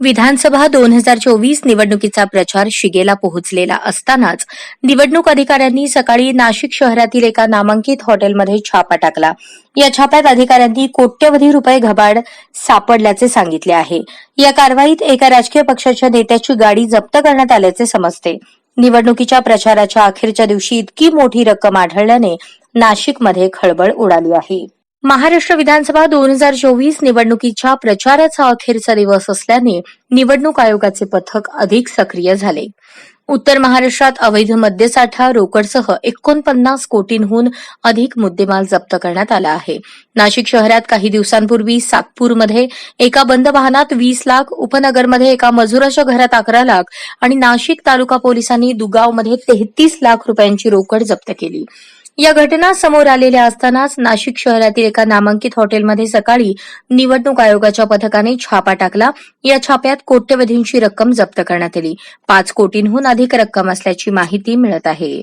विधानसभा दोन हजार चोवीस निवडणुकीचा प्रचार शिगेला पोहोचलेला असतानाच निवडणूक अधिकाऱ्यांनी सकाळी नाशिक शहरातील एका नामांकित हॉटेलमध्ये छापा टाकला. या छाप्यात अधिकाऱ्यांनी कोट्यवधी रुपये घबाड सापडल्याचे सांगितले आहे. या कारवाईत एका राजकीय पक्षाच्या नेत्याची गाडी जप्त करण्यात आल्याचे समजते. निवडणुकीच्या प्रचाराच्या अखेरच्या दिवशी इतकी मोठी रक्कम आढळल्याने नाशिकमध्ये खळबळ उडाली आहे. महाराष्ट्र विधानसभा दोन हजार चोवीस निवडणुकीच्या प्रचाराचा अखेरचा दिवस असल्याने निवडणूक आयोगाचे पथक अधिक सक्रिय झाले. उत्तर महाराष्ट्रात अवैध मद्यसाठा रोकडसह एकोणपन्नास कोटींहून अधिक मुद्देमाल जप्त करण्यात आला आहे. नाशिक शहरात काही दिवसांपूर्वी सातपूरमध्ये एका बंद वाहनात वीस लाख उपनगरमध्ये एका मजुराच्या घरात अकरा लाख आणि नाशिक तालुका पोलिसांनी दुगावमध्ये तेहतीस लाख रुपयांची रोकड जप्त केली. या घटना समोर आलेल्या असतानाच नाशिक शहरातील एका नामांकित हॉटेलमध्ये सकाळी निवडणूक आयोगाच्या पथकाने छापा टाकला. या छाप्यात कोट्यवधींची रक्कम जप्त करण्यात आली. पाच कोटींहून अधिक रक्कम असल्याची माहिती मिळत आहे.